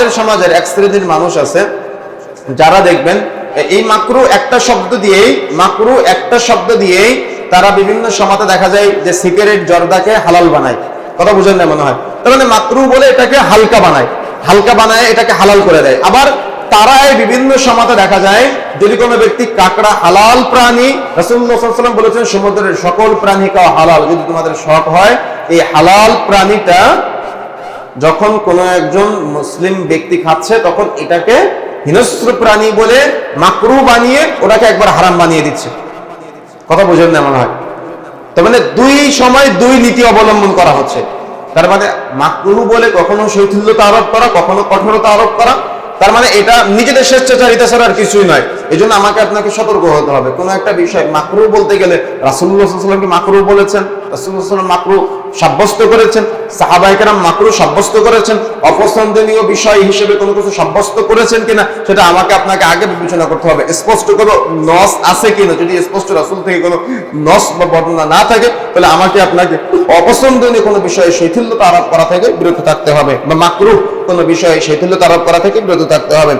আমাদের সমাজের এক শ্রেণির মানুষ আছে, যারা দেখবেন এই মাকরু একটা শব্দ দিয়েই, মাকরু একটা শব্দ দিয়েই তারা বিভিন্ন সমাজে দেখা যায় যে সিগারেট জর্দাকে হালাল বানায়। কথা বুঝেন না মনে হয়? তার মানে মাকরু বলে এটাকে হালকা বানায়। হালকা বানায়, এটাকে হালাল করে দেয়। আবার তারাই বিভিন্ন সমাজে দেখা যায়, যদি কোনো ব্যক্তি কাকড়া হালাল প্রাণী রাসুল্লাহাম বলেছেন, সমুদ্রের সকল প্রাণী খাওয়া হালাল। যদি তোমাদের শখ হয়, এই হালাল প্রাণীটা যখন কোনো একজন মুসলিম ব্যক্তি খাচ্ছে, তখন এটাকে হিনস্র প্রাণী বলে, মাকরু বানিয়ে ওটাকে একবার হারাম বানিয়ে দিচ্ছে। কথা বুঝেন না মনে হয়? তার মানে দুই সময় দুই নীতি অবলম্বন করা হচ্ছে। তার মানে মাকরু বলে কখনো শৈথিল্যতা আরোপ করা, কখনো কঠোরতা আরোপ করা তার মানে এটা নিজেদের স্বেচ্ছাচারিতা ছাড়া আর কিছুই নয়। এই জন্য আমাকে আপনাকে সতর্ক হতে হবে। কোনো একটা বিষয় মাকরু বলতে গেলে রাসুল্লাহামকে মাকরু বলেছেন? রাসুল্লাহাম মাকরু সাব্যস্ত করেছেন? সাহাবাহিকেরাম মাকরু সাব্যস্ত করেছেন? অপছন্দনীয় বিষয় হিসেবে কোনো কিছু সাব্যস্ত করেছেন কিনা সেটা আমাকে আপনাকে আগে বিবেচনা করতে হবে। স্পষ্ট কোনো নস আছে কিনা? যদি স্পষ্ট রাসুল থেকে কোনো নস বা বর্ণনা না থাকে, তাহলে আমাকে আপনাকে অপছন্দনীয় কোনো বিষয়ে শৈথিল্যতা আরোপ করা থেকে বিরত থাকতে হবে। বা মাকরু কোনো বিষয়ে শৈথিল্যতা তারপ করা থেকে বিরত থাকতে হবে।